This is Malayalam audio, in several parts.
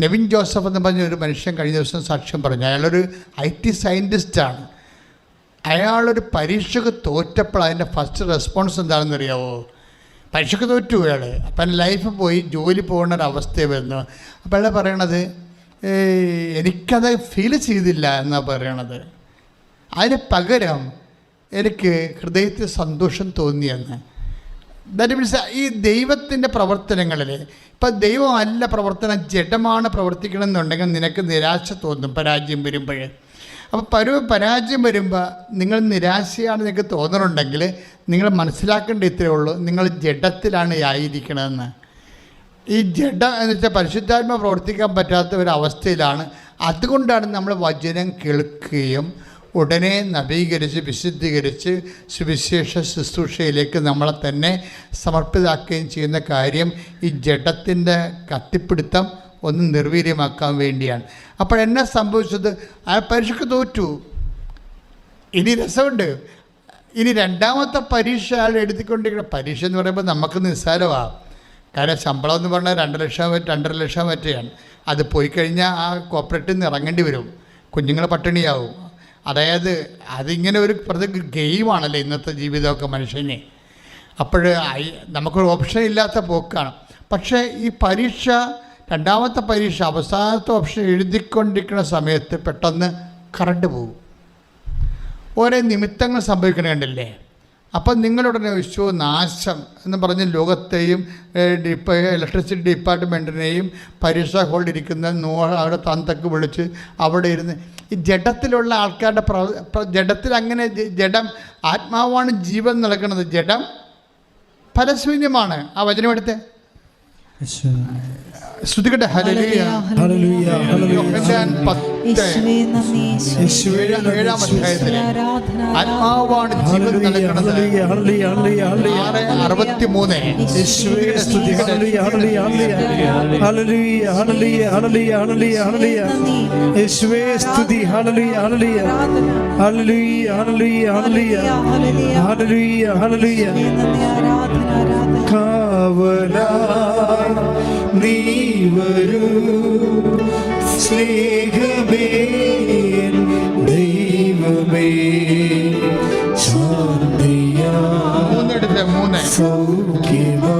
നെവിൻ ജോസഫ് എന്ന് പറഞ്ഞ ഒരു മനുഷ്യൻ കഴിഞ്ഞ ദിവസം സാക്ഷ്യം പറഞ്ഞു. അയാളൊരു ഐ ടി സയന്റിസ്റ്റാണ് അയാളൊരു പരീക്ഷയ്ക്ക് തോറ്റപ്പോൾ അതിന്റെ ഫസ്റ്റ് റെസ്പോൺസ് എന്താണെന്ന് അറിയാവോ? പരീക്ഷയ്ക്ക് തോറ്റു അയാൾ അപ്പം ലൈഫ് പോയി ജോലി പോകുന്ന ഒരു അവസ്ഥ വരുന്നു. അപ്പോൾ അയാൾ പറയണത് "ഏയ്, എനിക്കത് ഫീൽ ചെയ്തില്ല എന്നാണ് പറയണത്. അതിന് പകരം എനിക്ക് ഹൃദയത്തിൽ സന്തോഷം തോന്നിയെന്ന്. ദാറ്റ് മീൻസ് ഈ ദൈവത്തിന്റെ പ്രവർത്തനങ്ങളിൽ ഇപ്പം ദൈവമല്ല പ്രവർത്തനം ജഡമാണ് പ്രവർത്തിക്കണമെന്നുണ്ടെങ്കിൽ നിനക്ക് നിരാശ തോന്നും പരാജയം വരുമ്പോൾ. അപ്പോൾ പരു പരാജയം വരുമ്പോൾ നിങ്ങൾ നിരാശയാണ് നിങ്ങൾക്ക് തോന്നുന്നുണ്ടെങ്കിൽ നിങ്ങൾ മനസ്സിലാക്കേണ്ട ഇത്രയേ ഉള്ളൂ നിങ്ങൾ ജഡത്തിലാണ് ആയിരിക്കണമെന്ന് ഈ ജഡ എന്ന് വെച്ചാൽ പരിശുദ്ധാത്മ പ്രവർത്തിക്കാൻ പറ്റാത്ത ഒരു അവസ്ഥയിലാണ്. അതുകൊണ്ടാണ് നമ്മൾ വചനം കേൾക്കുകയും ഉടനെ നവീകരിച്ച് വിശുദ്ധീകരിച്ച് സുവിശേഷ ശുശ്രൂഷയിലേക്ക് നമ്മളെ തന്നെ സമർപ്പിതാക്കുകയും ചെയ്യുന്ന കാര്യം ഈ ജഡത്തിന്റെ കത്തിപ്പിടുത്തം ഒന്ന് നിർവീര്യമാക്കാൻ വേണ്ടിയാണ്. അപ്പോൾ എന്നെ സംഭവിച്ചത്? ആ പരീക്ഷയ്ക്ക് തോറ്റു. ഇനി രസമുണ്ട്. ഇനി രണ്ടാമത്തെ പരീക്ഷ ആൾ എഴുതിക്കൊണ്ടിരിക്കുന്ന പരീക്ഷ എന്ന് പറയുമ്പോൾ നമുക്ക് നിസ്സാരമാണ് കാരണം ശമ്പളം എന്ന് പറഞ്ഞാൽ രണ്ട് ലക്ഷം രണ്ടര ലക്ഷം മറ്റെയാണ്. അത് പോയി കഴിഞ്ഞാൽ ആ കോപ്പറേറ്റീവ് നിന്ന് ഇറങ്ങേണ്ടി വരും. കുഞ്ഞുങ്ങൾ പട്ടിണിയാവും. അതായത് അതിങ്ങനെ ഒരു പ്രതി ഗെയിമാണല്ലോ ഇന്നത്തെ ജീവിതമൊക്കെ മനുഷ്യനെ. അപ്പോൾ നമുക്കൊരു ഓപ്ഷൻ ഇല്ലാത്ത പോക്കാണ്. പക്ഷേ ഈ പരീക്ഷ രണ്ടാമത്തെ പരീക്ഷ അവസാനത്തെ ഓപ്ഷൻ എഴുതിക്കൊണ്ടിരിക്കുന്ന സമയത്ത് പെട്ടെന്ന് കറണ്ട് പോകും. ഓരോ നിമിത്തങ്ങൾ സംഭവിക്കണ അപ്പം നിങ്ങളുടനെ വിശ്വ നാശം എന്ന് പറഞ്ഞ് ലോകത്തെയും ഡിപ്പ ഇലക്ട്രിസിറ്റി ഡിപ്പാർട്ട്മെന്റിനെയും പരീക്ഷ ഹോളിൽ ഇരിക്കുന്ന നൂ അവിടെ തന്തക്ക് വിളിച്ച് അവിടെ ഇരുന്ന് ഈ ജഡത്തിലുള്ള ആൾക്കാരുടെ പ്ര ജഡത്തിൽ അങ്ങനെ ജഡം ആത്മാവാണ് ജീവൻ നൽകുന്നത്. ജഡം പരശൂന്യമാണ് ആ വചനം എടുത്തേ. ശ്രുതികട്ടെ ഹല്ലേലൂയ ഹല്ലേലൂയ, ഹല്ലേലൂയ. യേശുവേ നന്ദി യേശുവേ ഏഴാം അധ്യായത്തിലെ ആത്മാവാണ് ജീവൻ ഹല്ലേലൂയ, ഹല്ലേലൂയ, ഹല്ലേലൂയ, ഹല്ലേലൂയ, ഹല്ലേലൂയ. ആറ് അറുപത്തി മൂന്ന് യേശുവേ സ്തുതി. ഹല്ലേലൂയ, hallelujah, hallelujah. Hallelujah, hallelujah, hallelujah, hallelujah, hallelujah. യേശുവേ സ്തുതി ഹല്ലേലൂയ, hallelujah. Hallelujah, hallelujah, hallelujah. Hallelujah, ഹല്ലേലൂയ. നന്ദി ആരാധന ആരാധന കാവലാ നീ വരൂ. സ്നേഹമേ ദൈവമേ ശാന്തിയാ സൗഖ്യമാ.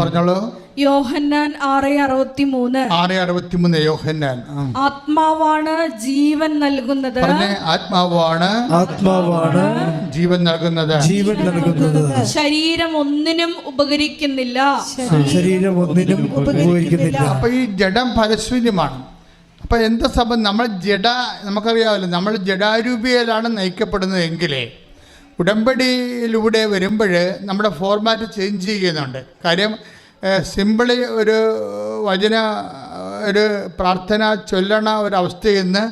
പറഞ്ഞോളൂ. യോഹന്നാൻ ആറ് അറുപത്തി മൂന്ന് ആറ് അറുപത്തി മൂന്ന് യോഹന്നാൻ ആത്മാവാണ് ജീവൻ നൽകുന്നത്. ആത്മാവാണ് ആത്മാവാണ് ജീവൻ നൽകുന്നത്. ജീവൻ നൽകുന്നത്. ശരീരം ഒന്നിനും ഉപകരിക്കുന്നില്ല. ശരീരം ഒന്നിനും ഉപകരിക്കുന്നില്ല. അപ്പൊ ഈ ജഡം പരശൂന്യമാണ് അപ്പൊ എന്താ സംഭവം? നമ്മൾ ജഡ നമുക്കറിയാമല്ലോ നമ്മൾ ജഡാരൂപിയിലാണ് നയിക്കപ്പെടുന്നതെങ്കിലേ ഉടമ്പടിയിലൂടെ വരുമ്പോൾ നമ്മുടെ ഫോർമാറ്റ് ചേഞ്ച് ചെയ്യുന്നുണ്ട്. കാര്യം സിമ്പിളി ഒരു വചന ഒരു പ്രാർത്ഥന ചൊല്ലണ ഒരവസ്ഥയിൽ നിന്ന്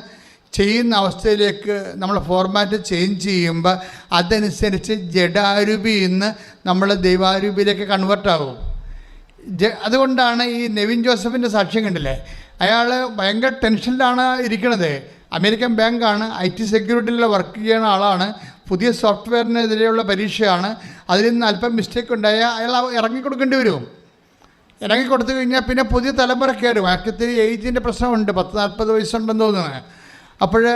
ചെയ്യുന്ന അവസ്ഥയിലേക്ക് നമ്മൾ ഫോർമാറ്റ് ചേഞ്ച് ചെയ്യുമ്പോൾ അതനുസരിച്ച് ജഡാരൂപി നിന്ന് നമ്മൾ ദൈവാരൂപിയിലേക്ക് കൺവേർട്ട് ആകും ജ അതുകൊണ്ടാണ് ഈ നെവിൻ ജോസഫിന്റെ സാക്ഷ്യം കണ്ടില്ലേ? അയാൾ ഭയങ്കര ടെൻഷനിലാണ് ഇരിക്കുന്നത് അമേരിക്കൻ ബാങ്കാണ് ഐ ടി സെക്യൂരിറ്റിയിൽ വർക്ക് ചെയ്യുന്ന ആളാണ്. പുതിയ സോഫ്റ്റ്വെയറിനെതിരെയുള്ള പരീക്ഷയാണ്. അതിൽ നിന്ന് അല്പം മിസ്റ്റേക്ക് ഉണ്ടായാൽ അയാൾ ഇറങ്ങിക്കൊടുക്കേണ്ടി വരും. ഇറങ്ങിക്കൊടുത്തു കഴിഞ്ഞാൽ പിന്നെ പുതിയ തലമുറ കയറും. അയാൾക്കിത്തിരി ഏജിന്റെ പ്രശ്നമുണ്ട്. പത്ത് നാൽപ്പത് വയസ്സുണ്ടെന്ന് തോന്നുന്നത് അപ്പോൾ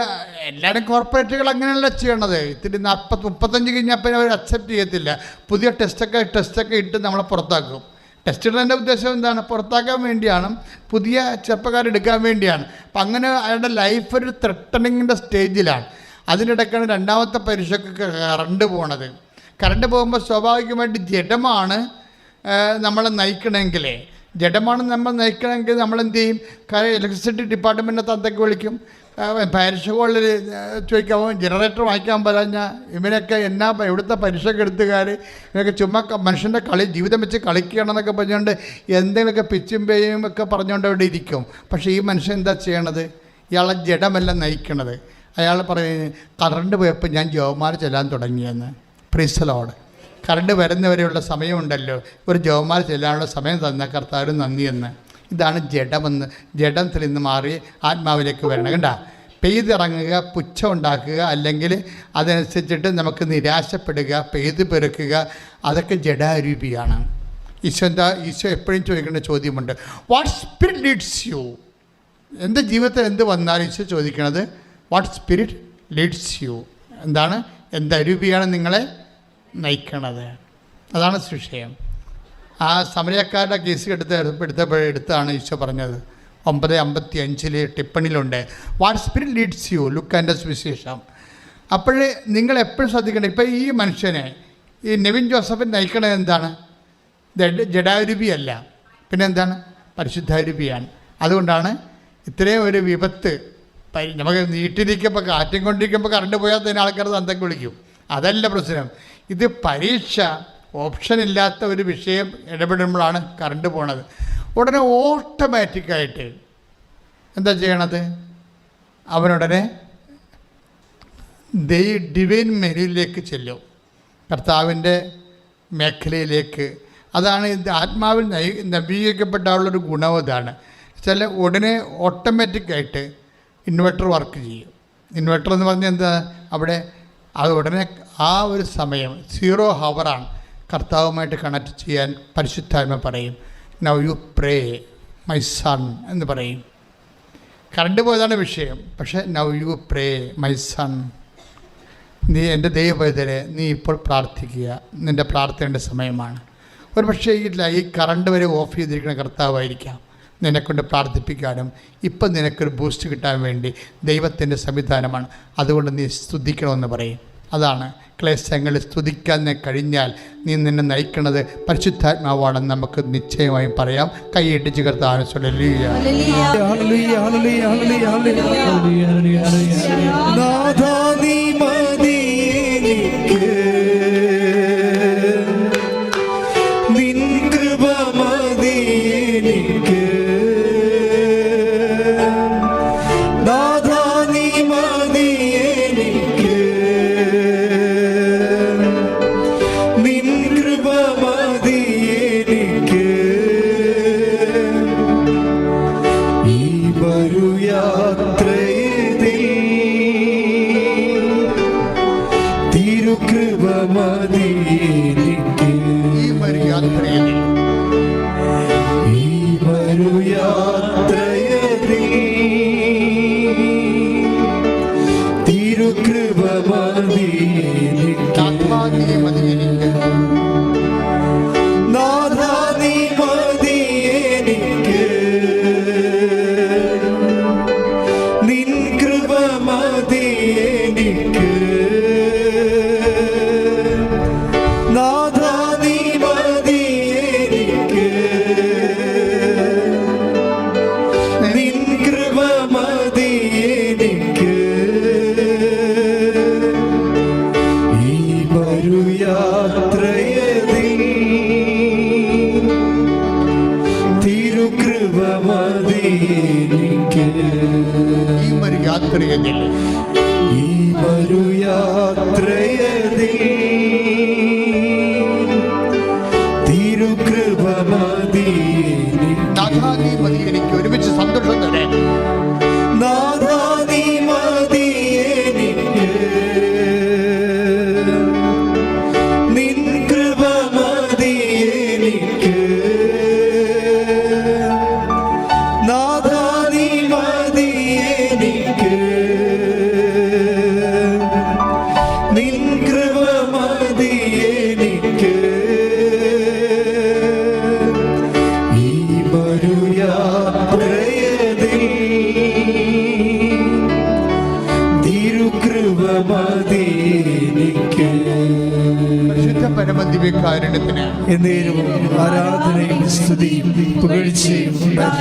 എല്ലാവരും കോർപ്പറേറ്റുകൾ അങ്ങനെയല്ല ചെയ്യണത്. ഇത്തിരി നാൽപ്പത് മുപ്പത്തഞ്ച് കഴിഞ്ഞാൽ പിന്നെ അവർ അക്സെപ്റ്റ് ചെയ്യത്തില്ല. പുതിയ ടെസ്റ്റൊക്കെ ടെസ്റ്റൊക്കെ ഇട്ട് നമ്മളെ പുറത്താക്കും. ടെസ്റ്റ് ഇടുന്നതിന്റെ ഉദ്ദേശം എന്താണ്? പുറത്താക്കാൻ വേണ്ടിയാണ് പുതിയ ചെറുപ്പക്കാരെടുക്കാൻ വേണ്ടിയാണ്. അപ്പം അങ്ങനെ അയാളുടെ ലൈഫ് ഒരു ത്രെട്ടണിങ്ങിന്റെ സ്റ്റേജിലാണ് അതിനിടയ്ക്കാണ് രണ്ടാമത്തെ പരീക്ഷയ്ക്ക് കറണ്ട് പോണത്. കറണ്ട് പോകുമ്പോൾ സ്വാഭാവികമായിട്ട് ജഡമാണ് നമ്മളെ നയിക്കണമെങ്കിലേ ജഡമാണ് നമ്മൾ നയിക്കണമെങ്കിൽ നമ്മൾ ചെയ്യും? ഇലക്ട്രിസിറ്റി ഡിപ്പാർട്ട്മെന്റിനെ തന്തയ്ക്ക് വിളിക്കും. പരീക്ഷ ഹോളിൽ ചോദിക്കാമോ ജനറേറ്റർ വാങ്ങിക്കാൻ പറഞ്ഞ ഇവനൊക്കെ എന്നാ ഇവിടുത്തെ പരീക്ഷയ്ക്ക് എടുത്തുകാർ ഇവനൊക്കെ ചുമ്മാ മനുഷ്യന്റെ കളി ജീവിതം വെച്ച് കളിക്കണം എന്നൊക്കെ പറഞ്ഞുകൊണ്ട് എന്തെങ്കിലുമൊക്കെ പിച്ചും പേയും ഒക്കെ പറഞ്ഞുകൊണ്ട് അവിടെ ഇരിക്കും. പക്ഷേ ഈ മനുഷ്യൻ എന്താ ചെയ്യണത്? ഇയാളെ ജഡമല്ല നയിക്കണത്. അയാൾ പറയുന്നത് കറണ്ട് പോയപ്പോൾ ഞാൻ ജോമാർ ചെല്ലാൻ തുടങ്ങിയെന്ന്. പ്രിസലോട് കറണ്ട് വരുന്നവരെയുള്ള സമയമുണ്ടല്ലോ. ഒരു ജോമാർ ചെല്ലാനുള്ള സമയം തന്ന കർത്താവിന് നന്ദിയെന്ന്. ഇതാണ് ജഡമെന്ന് ജഡത്തിൽ നിന്ന് മാറി ആത്മാവിലേക്ക് വരണം. കണ്ട? പെയ്തിറങ്ങുക പുച്ഛം ഉണ്ടാക്കുക അല്ലെങ്കിൽ അതനുസരിച്ചിട്ട് നമുക്ക് നിരാശപ്പെടുക പെയ്ത് പെറുക്കുക അതൊക്കെ ജഡാരൂപിയാണ്. ഈശോ എന്താ ഈശോ എപ്പോഴും ചോദിക്കേണ്ട ചോദ്യമുണ്ട്. വാട്ട് സ്പിരിറ്റ് ലീഡ്സ് യു എന്റെ ജീവിതത്തിൽ എന്ത് വന്നാലും ഈശോ ചോദിക്കണത് വാട്ട് സ്പിരിറ്റ് ലീഡ്സ് യു എന്താണ്? എന്താ രൂപിയാണ് നിങ്ങളെ നയിക്കണത്? അതാണ് വിഷയം ആ സമരക്കാരുടെ കേസ് എടുത്ത് എടുത്തപ്പോൾ എടുത്താണ് ഈശോ പറഞ്ഞത്. ഒമ്പത് അമ്പത്തി അഞ്ചിൽ ടിപ്പണിയിലുണ്ട് what spirit leads you look and വിശേഷം. അപ്പോഴേ നിങ്ങൾ എപ്പോഴും ശ്രദ്ധിക്കണം ഇപ്പോൾ ഈ മനുഷ്യനെ ഈ നെവിൻ ജോസഫിൻ നയിക്കണത് എന്താണ്? ജഡ- ജഡാരൂപിയല്ല. പിന്നെ എന്താണ്? പരിശുദ്ധാരൂപിയാണ്. അതുകൊണ്ടാണ് ഇത്രയും ഒരു വിപത്ത് നമുക്ക് നീട്ടിരിക്കുമ്പോൾ കാറ്റും കൊണ്ടിരിക്കുമ്പോൾ കറണ്ട് പോയാൽ തന്നെ ആൾക്കാർ തന്തക്ക് വിളിക്കും. അതല്ല പ്രശ്നം. ഇത് പരീക്ഷ ഓപ്ഷൻ ഇല്ലാത്ത ഒരു വിഷയം ഇടപെടുമ്പോഴാണ് കറണ്ട് പോണത്. ഉടനെ ഓട്ടോമാറ്റിക്കായിട്ട് എന്താ ചെയ്യണത്? അവനുടനെ ദൈ ഡിവൈൻ മെനുവിലേക്ക് ചെല്ലും. കർത്താവിന്റെ മേഖലയിലേക്ക്. അതാണ് ആത്മാവിൽ നവീകരിക്കപ്പെട്ട ആളുള്ളൊരു ഗുണം ഇതാണ്. ചില ഉടനെ ഓട്ടോമാറ്റിക്കായിട്ട് ഇൻവെർട്ടർ വർക്ക് ചെയ്യും. ഇൻവെർട്ടർ എന്ന് പറഞ്ഞാൽ എന്താ? അവിടെ അത് ഉടനെ ആ ഒരു സമയം സീറോ ഹവറാണ് കർത്താവുമായിട്ട് കണക്ട് ചെയ്യാൻ പരിശുദ്ധാത്മ പറയും now you pray my son എന്ന് പറയും. കറണ്ട് പോയതാണ് വിഷയം പക്ഷേ now you pray my son നീ എന്റെ ദൈവപൈതലെ നീ ഇപ്പോൾ പ്രാർത്ഥിക്കുക. നിന്റെ പ്രാർത്ഥനയുടെ സമയമാണ്. ഒരു പക്ഷേ ഇല്ല ഈ കറണ്ട് വരെ ഓഫ് ചെയ്തിരിക്കുന്ന കർത്താവായിരിക്കാം. നിന്നെക്കൊണ്ട് പ്രാർത്ഥിപ്പിക്കാനും ഇപ്പം നിനക്കൊരു ബൂസ്റ്റ് കിട്ടാൻ വേണ്ടി ദൈവത്തിന്റെ സംവിധാനമാണ്. അതുകൊണ്ട് നീ സ്തുതിക്കണമെന്ന് പറയും. അതാണ് ക്ലേശങ്ങളിൽ സ്തുതിക്കാൻ കഴിഞ്ഞാൽ നീ നിന്നെ നയിക്കുന്നത് പരിശുദ്ധാത്മാവാണെന്ന് നമുക്ക് നിശ്ചയമായും പറയാം കൈയിട്ട് ചികർത്താനും ചൊല്ലുക ഹല്ലേലൂയ. ഹല്ലേലൂയ, ഹല്ലേലൂയ, ഹല്ലേലൂയ, ഹല്ലേലൂയ. നാഥാ നീ മതി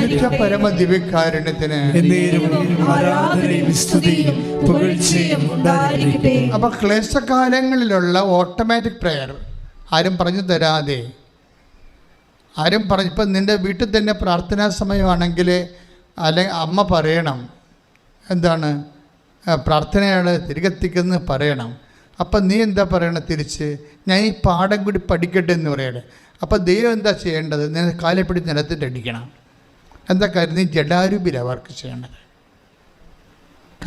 പരിശുദ്ധ പരമ ദിവ്യകാരുണ്യത്തിന് അപ്പൊ ക്ലേശകാലങ്ങളിലുള്ള ഓട്ടോമാറ്റിക് പ്രയർ ആരും പറഞ്ഞു തരാതെ. ആരും പറഞ്ഞു ഇപ്പം നിന്റെ വീട്ടിൽ തന്നെ പ്രാർത്ഥനാ സമയമാണെങ്കിൽ അല്ലെ അമ്മ പറയണം. എന്താണ്? പ്രാർത്ഥനയാണ് തിരികെത്തിക്കുന്നത് പറയണം. അപ്പം നീ എന്താ പറയണത് തിരിച്ച്? ഞാൻ ഈ പാഠം കൂടി പഠിക്കട്ടെ എന്ന് പറയണേ. അപ്പം ദൈവം എന്താ ചെയ്യേണ്ടത്? നിന്നെ കാലിൽ പിടിച്ച് നിലത്തിട്ട് അടിക്കണം എന്താ കരുതി ജഡാരൂപിലാണ് വർക്ക് ചെയ്യേണ്ടത്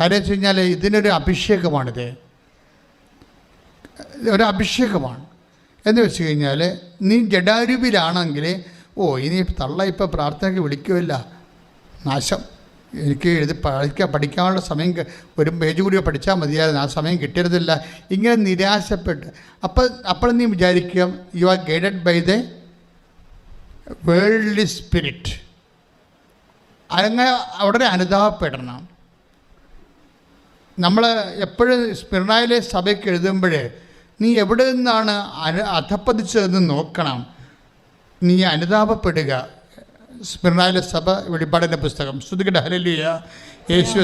കാര്യം വെച്ച് കഴിഞ്ഞാൽ ഇതിനൊരു അഭിഷേകമാണിത്. ഒരു അഭിഷേകമാണ്. എന്ന് വെച്ച് കഴിഞ്ഞാൽ നീ ജഡാരൂപിലാണെങ്കിൽ ഓ ഇനി തള്ള ഇപ്പോൾ പ്രാർത്ഥനയ്ക്ക് വിളിക്കുമല്ല നാശം. എനിക്ക് എഴുതി പഠിക്കാൻ പഠിക്കാനുള്ള സമയം ഒരു പേജ് കൂടി പഠിച്ചാൽ മതിയായിരുന്നു. ആ സമയം കിട്ടരുതില്ല ഇങ്ങനെ നിരാശപ്പെട്ട്. അപ്പോൾ അപ്പോൾ നീ വിചാരിക്കുക you are guided by the worldly spirit അങ്ങനെ അവിടെ അനുതാപപ്പെടണം. നമ്മൾ എപ്പോഴും സ്മിർണയിലെ സഭയ്ക്ക് എഴുതുമ്പോൾ നീ എവിടെ നിന്നാണ് അധപ്പതിച്ചതെന്ന് നോക്കണം. നീ അനുതാപപ്പെടുക. സ്മിർണയിലെ സഭ വെളിപ്പാടിന്റെ പുസ്തകം ശ്രുതികട ഹലലിയ യേശു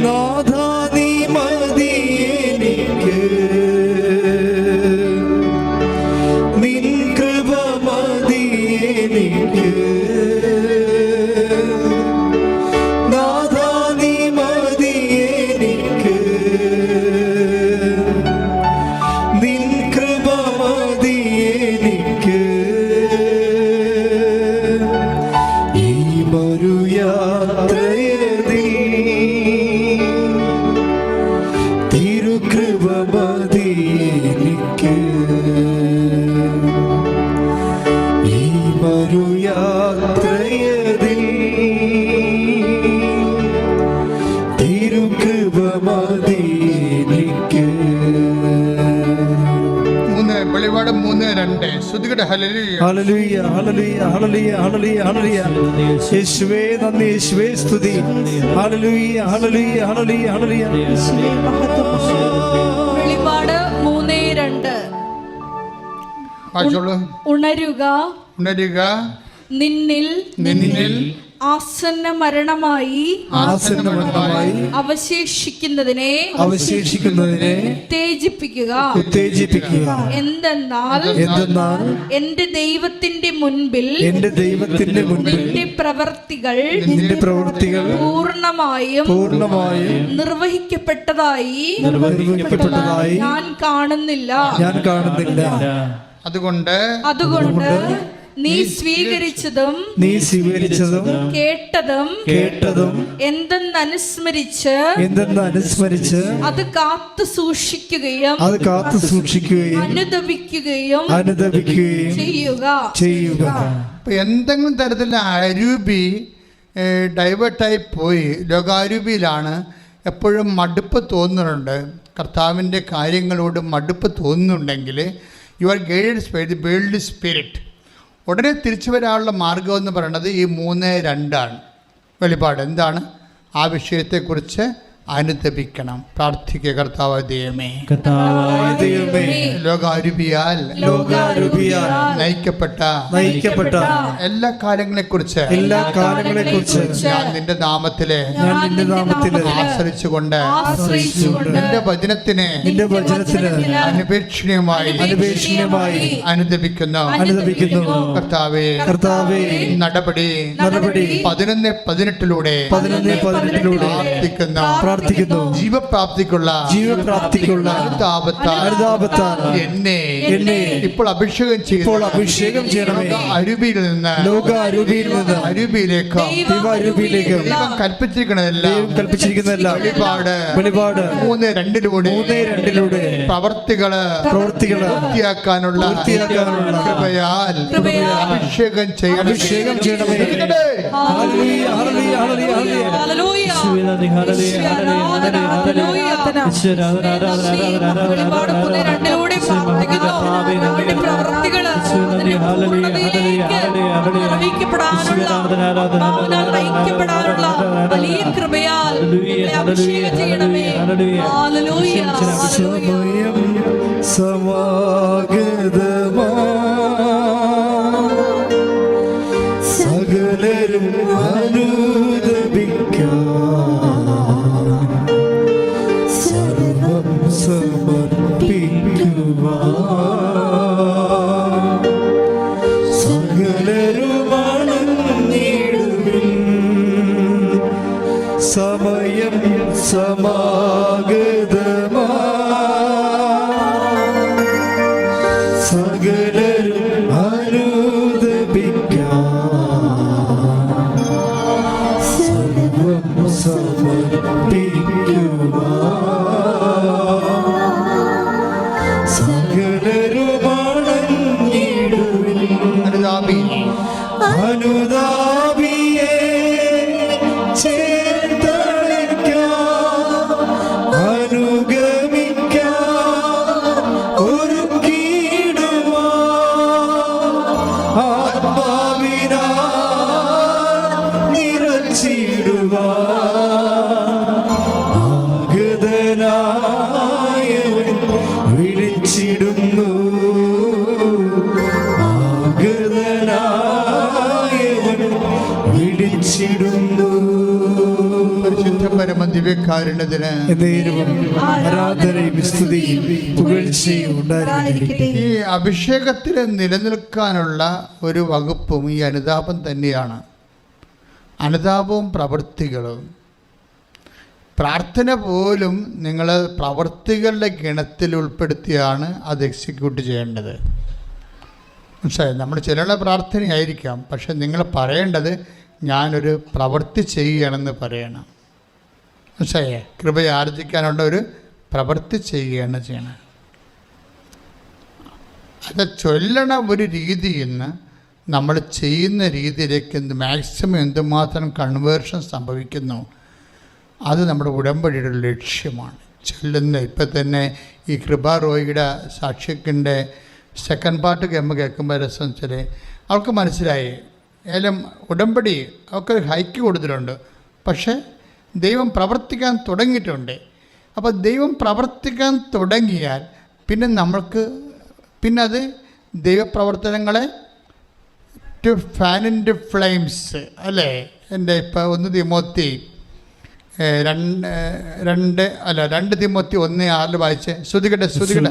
നാഥാ നീ മതി എനിക്ക് ശ്രുതികട ഹല്ലേലൂയ. ഹല്ലേലൂയ ഹല്ലേലൂയ ഹല്ലേലൂയ ഹല്ലേലൂയ യേശുവേ നന്ദി യേശുവേ സ്തുതി. ഹല്ലേലൂയ ഹല്ലേലൂയ ഹല്ലേലൂയ ഹല്ലേലൂയ. യേശുവേ മഹത്വം വെളിപാട് മൂന്ന് രണ്ട് ഉണരുക. ഉണരുക. നിന്നിൽ നിന്നിൽ ആസന്ന മരണമായി ആസന്ന മരണമായി അവശേഷിക്കുന്നതിനെ അവശേഷിക്കുന്നതിനെ ഉത്തേജിപ്പിക്കുക. ഉത്തേജിപ്പിക്കുക. എന്തെന്നാൽ എന്തെന്നാൽ എന്റെ ദൈവത്തിന്റെ മുൻപിൽ എന്റെ ദൈവത്തിന്റെ മുൻപിൽ നിന്റെ പ്രവർത്തികൾ നിന്റെ പ്രവർത്തികൾ പൂർണമായും പൂർണമായും നിർവഹിക്കപ്പെട്ടതായി നിർവഹിക്കപ്പെട്ടതായി ഞാൻ കാണുന്നില്ല. ഞാൻ കാണുന്നില്ല. അതുകൊണ്ട് അതുകൊണ്ട് നീ സ്വീകരിച്ചതും നീ സ്വീകരിച്ചതും കേട്ടതും കേട്ടതും എന്തെന്നനുസ്മരിച്ച് എന്തെന്ന് അനുസ്മരിച്ച് അത് കാത്തു സൂക്ഷിക്കുകയും അത് കാത്തു സൂക്ഷിക്കുകയും അനുദപിക്കുകയും അനുദപിക്കുകയും ചെയ്യുക. ചെയ്യുക. എന്തെങ്കിലും തരത്തിലുള്ള അരൂപി ഡൈവേർട്ടായി പോയി. ലോകാരൂപിയിലാണ് എപ്പോഴും മടുപ്പ് തോന്നുന്നുണ്ട്. കർത്താവിന്റെ കാര്യങ്ങളോട് മടുപ്പ് തോന്നുന്നുണ്ടെങ്കിൽ you are guided by the world spirit ഉടനെ തിരിച്ചു വരാനുള്ള മാർഗം എന്ന് പറയുന്നത് ഈ മൂന്ന് രണ്ടാണ്. വെളിപാട് എന്താണ്? ആ വിഷയത്തെക്കുറിച്ച് അനുദപിക്കണം. പ്രാർത്ഥിക്കുക കർത്താവ് ദൈവമേ ലോകാരുപിയാൽ ലോകാരുപിയാൽ നയിക്കപ്പെട്ട നയിക്കപ്പെട്ട എല്ലാ കാര്യങ്ങളെ കുറിച്ച് എല്ലാ കാര്യങ്ങളെ കുറിച്ച് ഞാൻ നിന്റെ നാമത്തിലെ ഞാൻ നിന്റെ ആശ്രയിച്ചുകൊണ്ട് ആശ്രയിച്ചുകൊണ്ട് നിന്റെ വചനത്തിനെ നിന്റെ വചനത്തിന് അനുപേക്ഷണീയമായി അനുപേക്ഷണീയമായി അനുദപിക്കുന്നു. അനുദപിക്കുന്നു. കർത്താവേ കർത്താവേ നടപടി നടപടി പതിനൊന്ന് പതിനെട്ടിലൂടെ പതിനൊന്ന് പതിനെട്ടിലൂടെ പ്രാർത്ഥിക്കുന്ന. പ്രാർത്ഥിക്കുന്നു. ജീവപ്രാപ്തിക്കുള്ള ജീവപ്രാപ്തിക്കുള്ള എന്നെ എന്നെ ഇപ്പോൾ അഭിഷേകം ഇപ്പോൾ ചെയ്തു അഭിഷേകം ചെയ്യണമേ. അരുവിയിൽ നിന്ന് ലോക അരുബിയിൽ നിന്ന് അരുവിയിലേക്ക് ദൈവാരൂപിയിലേക്ക് ദൈവം കൽപ്പിച്ചിരിക്കണതെല്ലാം ദൈവം കൽപ്പിച്ചിരിക്കുന്നതെല്ലാം വെളിപാട് വെളിപാട് മൂന്ന് രണ്ടിലൂടെ മൂന്ന് രണ്ടിലൂടെ പ്രവർത്തികൾ പ്രവർത്തികൾ പൂർത്തിയാക്കാനുള്ള പൂർത്തിയാക്കാനുള്ള കൃപയാൽ കൃപയാൽ അഭിഷേകം ചെയ്യണം അഭിഷേകം ചെയ്യണമേ. ഹല്ലേലൂയ ഹല്ലേലൂയ ഹല്ലേലൂയ. ഹല്ലേലൂയ. ഒരുപാട് വലിയ കൃപയാൽ അഭിഷേകം ചെയ്യണമേ. സമാഗതമാ എന്നേരവും ഉണ്ടായിരിക്കട്ടെ. ഈ അഭിഷേകത്തിൽ നിലനിൽക്കാനുള്ള ഒരു വകുപ്പും ഈ അനുതാപം തന്നെയാണ്. അനുതാപവും പ്രവൃത്തികളും. പ്രാർത്ഥന പോലും നിങ്ങൾ പ്രവൃത്തികളുടെ ഗണത്തിൽ ഉൾപ്പെടുത്തിയാണ് അത് എക്സിക്യൂട്ട് ചെയ്യേണ്ടത്. മനസ്സിലായി? നമ്മൾ ചിലരുടെ പ്രാർത്ഥനയായിരിക്കാം പക്ഷെ നിങ്ങൾ പറയേണ്ടത് ഞാനൊരു പ്രവൃത്തി ചെയ്യുകയാണെന്ന് പറയണം. മനസ്സിലായേ കൃപയെ ആർജിക്കാനുള്ള ഒരു പ്രവൃത്തി ചെയ്യുകയാണ് ചെയ്യണം അത് ചൊല്ലണ ഒരു രീതിയിൽ നിന്ന് നമ്മൾ ചെയ്യുന്ന രീതിയിലേക്ക് എന്ത് മാക്സിമം എന്തുമാത്രം കൺവേർഷൻ സംഭവിക്കുന്നു അത് നമ്മുടെ ഉടമ്പടിയുടെ ലക്ഷ്യമാണ്. ചൊല്ലുന്ന ഇപ്പം തന്നെ ഈ കൃപ റോയിയുടെ സാക്ഷ്യത്തിന്റെ സെക്കൻഡ് പാർട്ട് കേമ്പ് കേൾക്കുമ്പോൾ രസം വെച്ചാൽ അവർക്ക് മനസ്സിലായി. ഏലം ഉടമ്പടി അവർക്ക് ഹൈക്ക് കൊടുത്തിട്ടുണ്ട്. പക്ഷേ ദൈവം പ്രവർത്തിക്കാൻ തുടങ്ങിയിട്ടുണ്ട്. അപ്പോൾ ദൈവം പ്രവർത്തിക്കാൻ തുടങ്ങിയാൽ പിന്നെ നമ്മൾക്ക് പിന്നെ അത് ദൈവപ്രവർത്തനങ്ങളെ ടു ഫാനിന്റെ ഫ്ലെയിംസ് അല്ലേ? എന്റെ ഇപ്പോൾ ഒന്ന് തിമോത്തി രണ്ട് രണ്ട് അല്ല രണ്ട് തിമോത്തി ഒന്ന് ആറിൽ വായിച്ച് ശ്രുതികട്ടെ ശ്രുതികട്ടെ.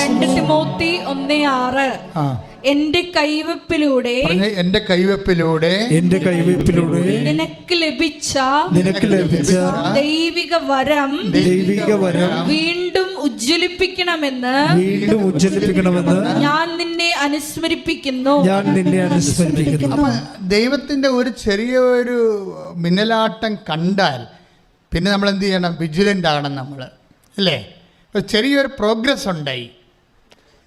രണ്ട് തിമോത്തി ഒന്നേ ആറ്. ആ. എന്റെ കൈവപ്പിലൂടെ എന്റെ കൈവെപ്പിലൂടെ എന്റെ കൈവെപ്പിലൂടെ നിനക്ക് ലഭിച്ച നിനക്ക് ലഭിച്ച ദൈവിക വരം ദൈവിക വരം വീണ്ടും ഉജ്ജ്വലിപ്പിക്കണമെന്ന് വീണ്ടും ഉജ്ജ്വലിപ്പിക്കണമെന്ന് ഞാൻ നിന്നെ അനുസ്മരിപ്പിക്കുന്നു. ഞാൻ നിന്നെ അനുസ്മരിപ്പിക്കുന്നു. ദൈവത്തിന്റെ ഒരു ചെറിയ ഒരു മിന്നലാട്ടം കണ്ടാൽ പിന്നെ നമ്മൾ എന്ത് ചെയ്യണം? വിജിലന്റ് ആകണം നമ്മൾ. അല്ലേ? ഒരു ചെറിയൊരു പ്രോഗ്രസ് ഉണ്ടായി.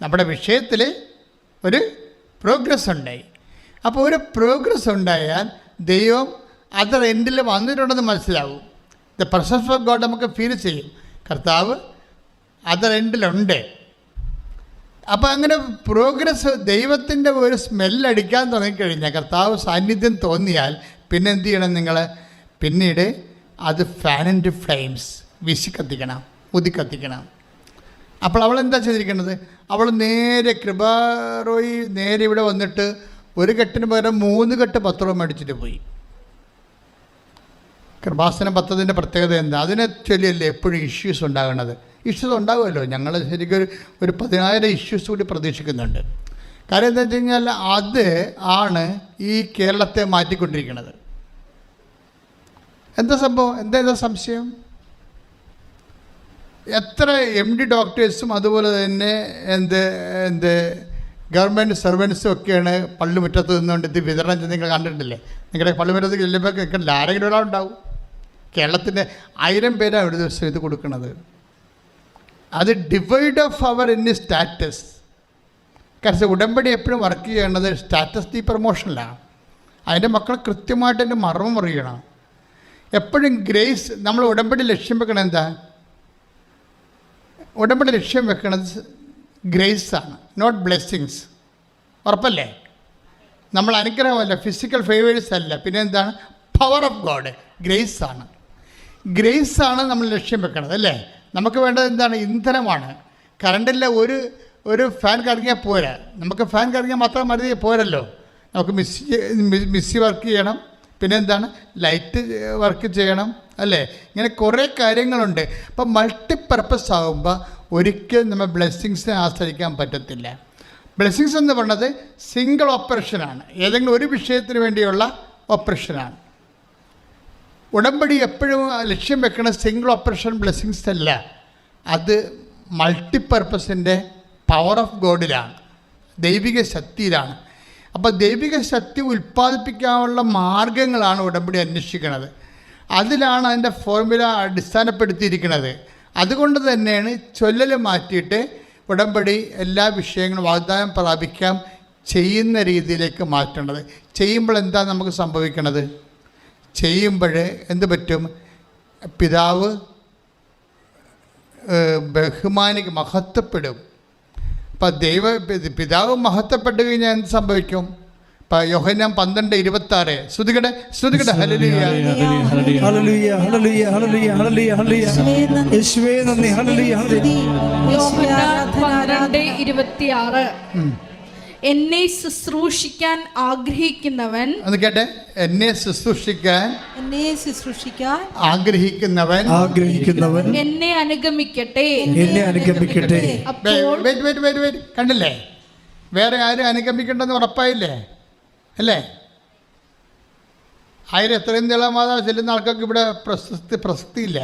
നമ്മുടെ വിഷയത്തിൽ ഒരു പ്രോഗ്രസ് ഉണ്ടായി. അപ്പോൾ ഒരു പ്രോഗ്രസ് ഉണ്ടായാൽ ദൈവം അതർ എൻഡിൽ വന്നിട്ടുണ്ടെന്ന് മനസ്സിലാവും. ദ പ്രസൻസ് ഓഫ് ഗോഡ് നമുക്ക് ഫീൽ ചെയ്യും. കർത്താവ് അതർ എൻഡിലുണ്ട് അപ്പോൾ അങ്ങനെ പ്രോഗ്രസ് ദൈവത്തിന്റെ ഒരു സ്മെല്ലടിക്കാൻ തുടങ്ങിക്കഴിഞ്ഞാൽ കർത്താവ് സാന്നിധ്യം തോന്നിയാൽ പിന്നെ എന്ത് ചെയ്യണം നിങ്ങൾ? പിന്നീട് അത് ഫാൻ ആൻഡ് ഫ്ലെയിംസ് വിശി കത്തിക്കണം അപ്പോൾ അവൾ എന്താ ചെയ്തിരിക്കുന്നത് അവൾ നേരെ കൃപാറോയി നേരെ ഇവിടെ വന്നിട്ട് ഒരു കെട്ടിന് പകരം മൂന്ന് കെട്ട് പത്രവും മേടിച്ചിട്ട് പോയി. കൃപാസന പത്രത്തിന്റെ പ്രത്യേകത എന്താ? അതിനെ ചൊല്ലിയല്ലേ എപ്പോഴും ഇഷ്യൂസ് ഉണ്ടാകുന്നത് ഇഷ്യൂസ് ഉണ്ടാകുമല്ലോ ഞങ്ങൾ ശരിക്കും ഒരു ഒരു പതിനായിരം ഇഷ്യൂസ് കൂടി പ്രതീക്ഷിക്കുന്നുണ്ട്. കാര്യം എന്താ വെച്ച് കഴിഞ്ഞാൽ അത് ആണ് ഈ കേരളത്തെ മാറ്റിക്കൊണ്ടിരിക്കുന്നത് എന്താ സംഭവം? എന്താ സംശയം? എത്ര എം ഡി ഡോക്ടേഴ്സും അതുപോലെ തന്നെ എന്ത് എന്ത് ഗവൺമെന്റ് സർവൻസും ഒക്കെയാണ് പള്ളിമുറ്റത്ത് നിന്നുകൊണ്ട് ഇത് വിതരണം ചെയ്ത് നിങ്ങൾ കണ്ടിട്ടില്ലേ? നിങ്ങളുടെ പള്ളിമുറ്റത്ത് ചെല്ലുമ്പോൾ കേൾക്കില്ല ആരെങ്കിലും ഒരാളുണ്ടാവും കേരളത്തിന്റെ ആയിരം പേരാണ് ഒരു ദിവസം ഇത് കൊടുക്കുന്നത്. അത് ഡിവൈഡ് ഓഫ് അവർ ഇൻ സ്റ്റാറ്റസ് കാരണം ഉടമ്പടി എപ്പോഴും വർക്ക് ചെയ്യേണ്ടത് സ്റ്റാറ്റസ് ഡി പ്രൊമോഷനിലാണ് അതിന്റെ മക്കൾ കൃത്യമായിട്ട് എന്റെ മർമ്മം അറിയണം എപ്പോഴും ഗ്രേസ് നമ്മൾ ഉടമ്പടി ലക്ഷ്യം വെക്കണം എന്താ? ഉടമ്പടി ലക്ഷ്യം വെക്കുന്നത് ഗ്രേസാണ് നോട്ട് ബ്ലെസ്സിങ്സ് ഉറപ്പല്ലേ? നമ്മൾ അനുഗ്രഹമല്ല ഫിസിക്കൽ ഫേവേഴ്സ് അല്ല. പിന്നെ എന്താണ്? പവർ ഓഫ് ഗോഡ് ഗ്രേസ് ആണ്. ഗ്രേസ് ആണ് നമ്മൾ ലക്ഷ്യം വെക്കുന്നത് അല്ലേ? നമുക്ക് വേണ്ടത് എന്താണ്? ഇന്ധനമാണ്. കറണ്ടില്ല ഒരു ഒരു ഫാൻ കറങ്ങിയാൽ പോരാ. നമുക്ക് ഫാൻ കറങ്ങിയാൽ മാത്രം മതി പോരല്ലോ. നമുക്ക് മിസ് മിസ്സി വർക്ക് ചെയ്യണം. പിന്നെ എന്താണ് ലൈറ്റ് വർക്ക് ചെയ്യണം അല്ലേ? ഇങ്ങനെ കുറേ കാര്യങ്ങളുണ്ട്. അപ്പം മൾട്ടിപ്പർപ്പസ് ആകുമ്പോൾ ഒരിക്കലും നമ്മൾ ബ്ലെസ്സിങ്സിനെ ആശ്രയിക്കാൻ പറ്റത്തില്ല. ബ്ലെസ്സിങ്സ് എന്ന് പറയുന്നത് സിംഗിൾ ഓപ്പറേഷനാണ് ഏതെങ്കിലും ഒരു വിഷയത്തിന് വേണ്ടിയുള്ള ഓപ്പറേഷനാണ് ഉടമ്പടി എപ്പോഴും ലക്ഷ്യം വെക്കുന്ന സിംഗിൾ ഓപ്പറേഷൻ ബ്ലെസ്സിങ്സ് അല്ല. അത് മൾട്ടിപ്പർപ്പസിന്റെ പവർ ഓഫ് ഗോഡിലാണ് ദൈവിക ശക്തിയിലാണ്. അപ്പോൾ ദൈവിക ശക്തി ഉൽപ്പാദിപ്പിക്കാനുള്ള മാർഗങ്ങളാണ് ഉടമ്പടി അന്വേഷിക്കുന്നത്. അതിലാണ് അതിന്റെ ഫോർമുല അടിസ്ഥാനപ്പെടുത്തിയിരിക്കുന്നത്. അതുകൊണ്ട് തന്നെയാണ് ചൊല്ലൽ മാറ്റിയിട്ട് ഉടമ്പടി എല്ലാ വിഷയങ്ങളും വാഗ്ദാനം പ്രാപിക്കാം ചെയ്യുന്ന രീതിയിലേക്ക് മാറ്റേണ്ടത്. ചെയ്യുമ്പോൾ എന്താ നമുക്ക് സംഭവിക്കണത്? ചെയ്യുമ്പോൾ എന്ത് പറ്റും? പിതാവ് ബഹുമാനിക്ക് മഹത്വപ്പെടും. അപ്പം ദൈവ പിതാവ് മഹത്വപ്പെട്ട് കഴിഞ്ഞാൽ എന്ത് സംഭവിക്കും? ഇപ്പം യോഹന്നാൻ പന്ത്രണ്ട് ഇരുപത്തി ആറ് ശ്രുതികടെ ശ്രുതികടെ ഹലലിയ എന്നെ ശുശ്രൂഷിക്കാൻ ആഗ്രഹിക്കുന്നവൻ കേട്ടെ? എന്നെ ശുശ്രൂഷിക്കാൻ എന്നെ ശുശ്രൂഷിക്കാൻ ആഗ്രഹിക്കുന്നവൻ ആഗ്രഹിക്കുന്നവൻ എന്നെ അനുഗമിക്കട്ടെ. എന്നെ അനുഗമിക്കട്ടെ. വെയിറ്റ് വെയിറ്റ് വെയിറ്റ് വെയിറ്റ് കണ്ടില്ലേ? വേറെ ആരും അനുഗമിക്കണ്ടെന്ന് ഉറപ്പായില്ലേ? അല്ലേ? ആയിരം എത്രയും നീളമാതാവ് ചെല്ലുന്ന ആൾക്കാർക്ക് ഇവിടെ പ്രശസ്തി പ്രസക്തിയില്ല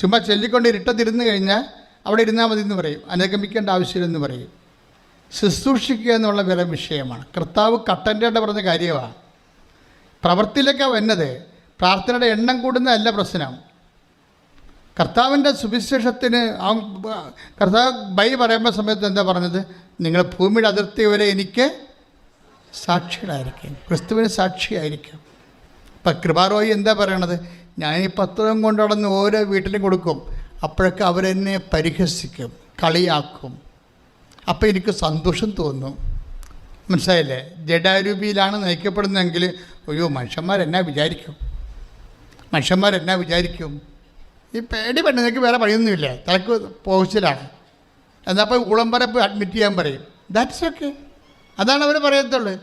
ചുമ്മാ ചൊല്ലിക്കൊണ്ട് ഇരുട്ടത്തിരുന്ന് കഴിഞ്ഞാൽ അവിടെ ഇരുന്നാൽ മതി എന്ന് പറയും. അനുഗമിക്കേണ്ട ആവശ്യമില്ലെന്ന് പറയും. ശുശ്രൂഷിക്കുക എന്നുള്ള വില വിഷയമാണ്. കർത്താവ് കട്ടന്റെ പറഞ്ഞ കാര്യമാണ് പ്രവൃത്തിയിലേക്കാണ് വന്നത് പ്രാർത്ഥനയുടെ എണ്ണം കൂടുന്നതല്ല പ്രശ്നം. കർത്താവിന്റെ സുവിശേഷത്തിന് കർത്താവ് ബൈ പറയുമ്പോൾ സമയത്ത് എന്താ പറഞ്ഞത്? നിങ്ങൾ ഭൂമിയുടെ അതിർത്തി വരെ എനിക്ക് സാക്ഷികളായിരിക്കും. ക്രിസ്തുവിന് സാക്ഷിയായിരിക്കും. ഇപ്പം കൃപാറോയി എന്താ പറയണത്? ഞാൻ ഈ പത്രം കൊണ്ടുടന്ന് ഓരോ വീട്ടിലും കൊടുക്കും. അപ്പോഴൊക്കെ അവരെന്നെ പരിഹസിക്കും കളിയാക്കും. അപ്പോൾ എനിക്ക് സന്തോഷം തോന്നും മനസ്സിലായില്ലേ? ജഡാരൂപിയിലാണ് നയിക്കപ്പെടുന്നതെങ്കിൽ അയ്യോ മനുഷ്യന്മാരെന്നാ വിചാരിക്കും? മനുഷ്യന്മാരെന്നാ വിചാരിക്കും? ഈ പേടി പെണ്ണ് നിങ്ങൾക്ക് വേറെ പണിയൊന്നുമില്ല. തലക്ക് പോസ്റ്റിലാണ്. എന്നാൽ അപ്പോൾ പോയി അഡ്മിറ്റ് ചെയ്യാൻ പറയും. ദാറ്റ്സ് ഓക്കെ അതാണ് അവർ പറയത്തുള്ളൂ.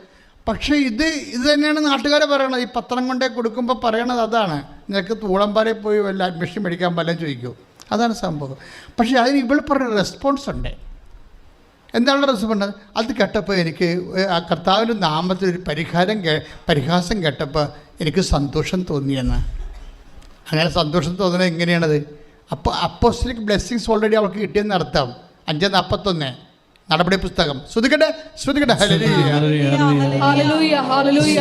പക്ഷേ ഇത് ഇത് തന്നെയാണ് നാട്ടുകാരെ പറയണത്. ഈ പത്രം കൊണ്ടേ കൊടുക്കുമ്പോൾ പറയണത് അതാണ്. നിനക്ക് തൂളമ്പാറയിൽ പോയി വല്ല അഡ്മിഷൻ മേടിക്കാൻ വല്ലതും ചോദിക്കൂ. അതാണ് സംഭവം. പക്ഷേ അതിന് ഇവൾ പറഞ്ഞ റെസ്പോൺസ് ഉണ്ട്. എന്താണ് റെസ്പോണ്ട് അത് കേട്ടപ്പോൾ എനിക്ക് ആ കർത്താവിന്റെ നാമത്തിൽ ഒരു പരിഹാരം കേ പരിഹാസം കേട്ടപ്പോൾ എനിക്ക് സന്തോഷം തോന്നിയെന്ന്. അങ്ങനെ സന്തോഷം തോന്നുന്നത് എങ്ങനെയാണത്? അപ്പോൾ അപ്പോസ്റ്റലിക് ബ്ലെസ്സിങ്സ് ഓൾറെഡി അവൾക്ക് കിട്ടിയെന്ന് അർത്ഥം. അഞ്ച് നാൽപ്പത്തൊന്ന് നടപടി പുസ്തകം. ശ്രുതിക്കട്ടെ ശ്രുതിക്കട്ടെ ഹല്ലേലൂയ. ഹാലലൂയ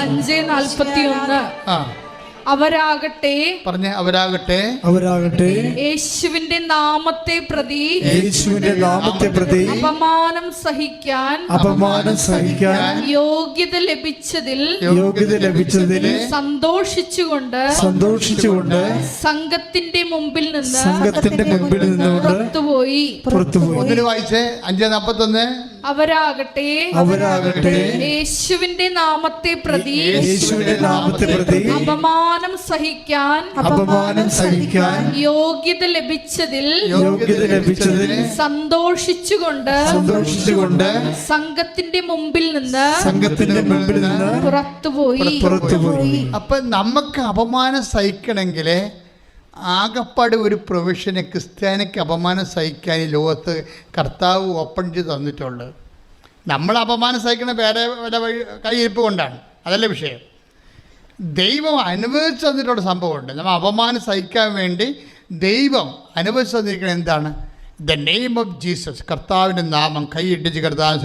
അഞ്ച് നാൽപ്പത്തി ഒന്ന് അവരാകട്ടെ. പറഞ്ഞ അവരാകട്ടെ. അവരാകട്ടെ. യേശുവിന്റെ നാമത്തെ പ്രതി. യേശുവിന്റെ നാമത്തെ പ്രതി. അപമാനം സഹിക്കാൻ. അപമാനം സഹിക്കാൻ. യോഗ്യത ലഭിച്ചതിൽ. യോഗ്യത ലഭിച്ചതിൽ. സന്തോഷിച്ചുകൊണ്ട്. സന്തോഷിച്ചുകൊണ്ട്. സംഘത്തിന്റെ മുമ്പിൽ നിന്ന് സംഘത്തിന്റെ മുമ്പിൽ നിന്നുകൊണ്ട് പുറത്തുപോയി. പുറത്തുപോയി. ഒന്നിന് വായിച്ചേ അഞ്ച് നാൽപ്പത്തൊന്ന് അവരാകട്ടെ. അവരാകട്ടെ. യേശുവിന്റെ നാമത്തെ പ്രതി. യേശുവിന്റെ നാമത്തെ പ്രതി. അപമാനം സഹിക്കാൻ അപമാനം സഹിക്കാൻ യോഗ്യത ലഭിച്ചതിൽ യോഗ്യത ലഭിച്ചതിൽ സന്തോഷിച്ചുകൊണ്ട് സന്തോഷിച്ചുകൊണ്ട് സംഘത്തിന്റെ മുമ്പിൽ നിന്ന് സംഘത്തിന്റെ മുമ്പിൽ നിന്ന് പുറത്തുപോയി. പുറത്തുപോയി. അപ്പൊ നമുക്ക് അപമാനം സഹിക്കണമെങ്കിൽ ആകപ്പാട് ഒരു പ്രൊവിഷന് ക്രിസ്ത്യാനിക്ക് അപമാനം സഹിക്കാൻ ഈ ലോകത്ത് കർത്താവ് ഓപ്പൺ ചെയ്ത് തന്നിട്ടുള്ളത്. നമ്മൾ അപമാനം സഹിക്കണ വേറെ വല്ല വഴി കൈയിരിപ്പ് കൊണ്ടാണ്. അതല്ല വിഷയം? ദൈവം അനുഭവിച്ചു തന്നിട്ടുള്ള സംഭവമുണ്ട്. നമ്മൾ അപമാനം സഹിക്കാൻ വേണ്ടി ദൈവം അനുഭവിച്ചു തന്നിരിക്കുന്നത് എന്താണ്? ദ നെയിം ഓഫ് ജീസസ് കർത്താവിന്റെ നാമം കൈയിട്ടിച്ച് കർത്താവ്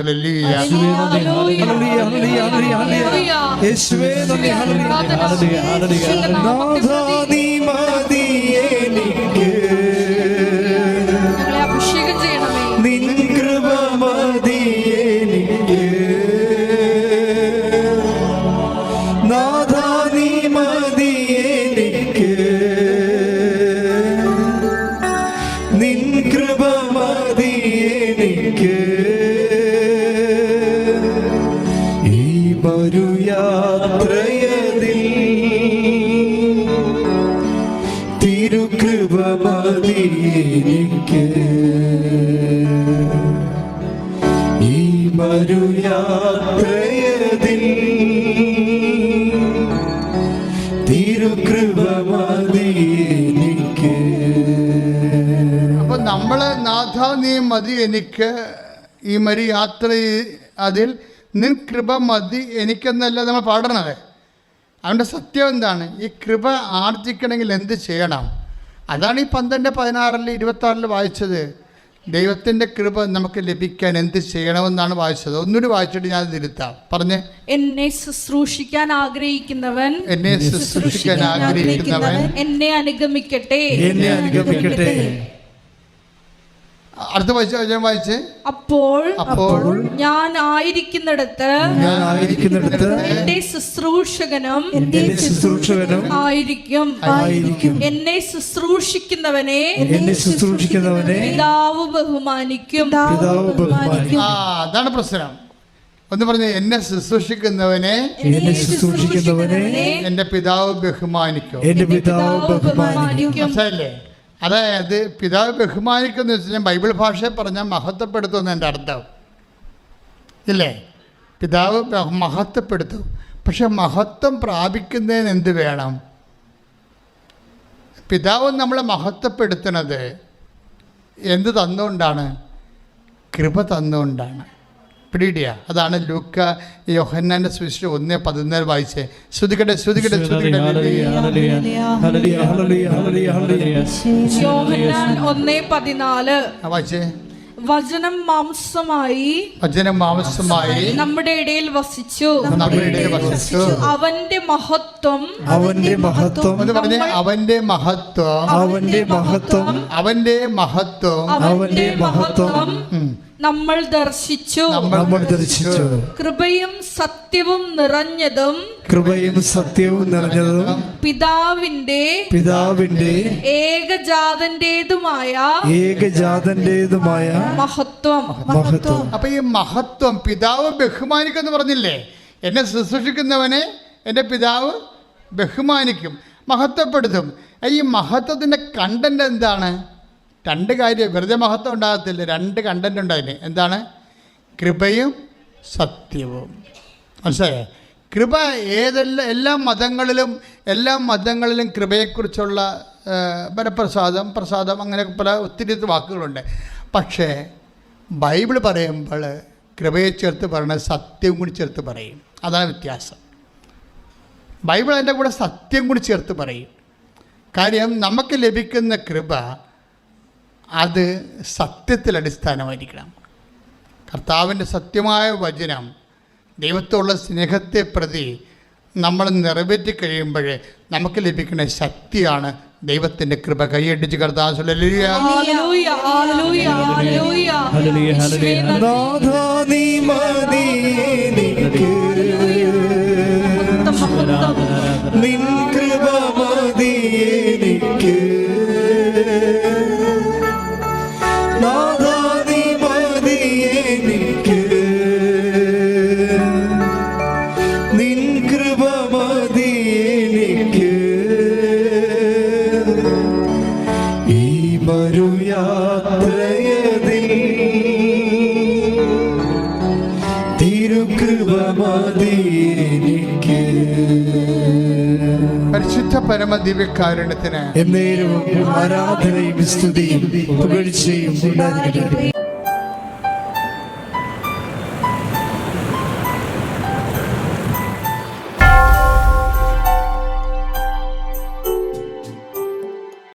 എനിക്ക് ഈ മരി യാത്ര അതിൽ നിൻ കൃപ മതി എനിക്കെന്നല്ല നമ്മൾ പാടണത്. അവന്റെ സത്യം എന്താണ്? ഈ കൃപ ആർജിക്കണമെങ്കിൽ എന്ത് ചെയ്യണം? അതാണ് ഈ പന്ത്രണ്ട് പതിനാറിൽ ഇരുപത്താറിൽ വായിച്ചത്. ദൈവത്തിന്റെ കൃപ നമുക്ക് ലഭിക്കാൻ എന്ത് ചെയ്യണമെന്നാണ് വായിച്ചത്. ഒന്നുകൂടി വായിച്ചിട്ട് ഞാൻ തിരുത്താം. പറഞ്ഞ്. എന്നെ ശുശ്രൂഷിക്കാൻ ആഗ്രഹിക്കുന്നവൻ എന്നെ ശുശ്രൂഷിക്കാൻ ആഗ്രഹിക്കുന്നവൻ എന്നെ അനുഗമിക്കട്ടെ. എന്നെ അനുഗമിക്കട്ടെ. അടുത്ത വായിച്ച വായിച്ച്? അപ്പോൾ അപ്പോൾ ഞാൻ ആയിരിക്കുന്നിടത്ത് ഞാൻ ആയിരിക്കുന്നിടത്ത് എന്റെ ശുശ്രൂഷകനും എന്റെ ശുശ്രൂഷകനും ആയിരിക്കും. ആയിരിക്കും. എന്നെ ശുശ്രൂഷിക്കുന്നവനെ എന്നെ ശുശ്രൂഷിക്കുന്നവനെ പിതാവ് ബഹുമാനിക്കും. പിതാവ് ബഹുമാനിക്കും. ആ അതാണ് പ്രശ്നം. ഒന്ന് പറഞ്ഞ എന്നെ ശുശ്രൂഷിക്കുന്നവനെ എന്നെ ശുശ്രൂഷിക്കുന്നവനെ എന്റെ പിതാവ് ബഹുമാനിക്കും. എന്റെ പിതാവ് ബഹുമാനിക്കും. മനസ്സിലായില്ലേ? അതായത് പിതാവ് ബഹുമാനിക്കുന്ന വെച്ചാൽ ബൈബിൾ ഭാഷയെ പറഞ്ഞാൽ മഹത്വപ്പെടുത്തുമെന്ന് എന്റെ അർത്ഥം. ഇല്ലേ? പിതാവ് മഹത്വപ്പെടുത്തു. പക്ഷെ മഹത്വം പ്രാപിക്കുന്നതിന് എന്ത് വേണം? പിതാവ് നമ്മളെ മഹത്വപ്പെടുത്തുന്നത് എന്ത് തന്നുകൊണ്ടാണ്? കൃപ തന്നുകൊണ്ടാണ്. പിടിയിടിയ അതാണ് ലൂക്ക യോഹന്നാന്റെ സുവിശേഷം ഒന്ന് പതിനേഴ് വായിച്ചേ. ശ്രുതിക്കട്ടെ ശ്രുതിക്കട്ടെ ശ്രുതിക്കട്ടെ ഹല്ലേലൂയ, ഹല്ലേലൂയ, ഹല്ലേലൂയ, ഹല്ലേലൂയ. യോഹന്നാൻ ഒന്നേ പതിനാല്. ആ വായിച്ചേ. വചനം മാംസമായി വചനം മാംസമായി നമ്മുടെ ഇടയിൽ വസിച്ചു. നമ്മുടെ ഇടയിൽ വസിച്ചു. അവന്റെ മഹത്വം അവന്റെ മഹത്വം എന്ന് പറഞ്ഞ്. അവന്റെ മഹത്വം അവന്റെ മഹത്വം അവന്റെ മഹത്വം അവന്റെ മഹത്വം ഉം. നമ്മൾ ദർശിച്ചു. നമ്മൾ ദർശിച്ചു. കൃപയും സത്യവും നിറഞ്ഞതും കൃപയും സത്യവും നിറഞ്ഞതും പിതാവിന്റെ പിതാവിന്റെ ഏകജാതന്റേതുമായ ഏകജാതന്റേതുമായ മഹത്വം. മഹത്വം. അപ്പൊ ഈ മഹത്വം പിതാവ് ബഹുമാനിക്കുമെന്ന് പറഞ്ഞില്ലേ? എന്നെ ശുശ്രൂഷിക്കുന്നവനെ എന്റെ പിതാവ് ബഹുമാനിക്കും മഹത്വപ്പെടുത്തും. ഈ മഹത്വത്തിന്റെ കണ്ടന്റ് എന്താണ്? രണ്ട് കാര്യം വെറുതെ മഹത്വം ഉണ്ടാകത്തില്ല. രണ്ട് കണ്ടന്റ് ഉണ്ട് അതിന്. എന്താണ്? കൃപയും സത്യവും. മനസ്സിലായേ? കൃപ ഏതെല്ലാം എല്ലാ മതങ്ങളിലും എല്ലാ മതങ്ങളിലും കൃപയെക്കുറിച്ചുള്ള വരപ്രസാദം പ്രസാദം അങ്ങനെ പല ഒത്തിരി വാക്കുകളുണ്ട്. പക്ഷേ ബൈബിൾ പറയുമ്പോൾ കൃപയെ ചേർത്ത് പറയണ സത്യം കൂടി ചേർത്ത് പറയും. അതാണ് വ്യത്യാസം. ബൈബിൾ അതിന്റെ കൂടെ സത്യം കൂടി ചേർത്ത് പറയും. കാര്യം നമുക്ക് ലഭിക്കുന്ന കൃപ അത് സത്യത്തിൽ അടിസ്ഥാനമായിരിക്കണം. കർത്താവിന്റെ സത്യമായ വചനം ദൈവത്തോടുള്ള സ്നേഹത്തെ പ്രതി നമ്മൾ നിറവേറ്റി കഴിയുമ്പോൾ നമുക്ക് ലഭിക്കുന്ന ശക്തിയാണ് ദൈവത്തിന്റെ കൃപ. കൈയടിച്ച് കർത്താവ് ഹല്ലേലൂയ, പരിശുദ്ധ എന്നേരും ആരാധനയും സ്തുതിയും പുകഴ്ചയും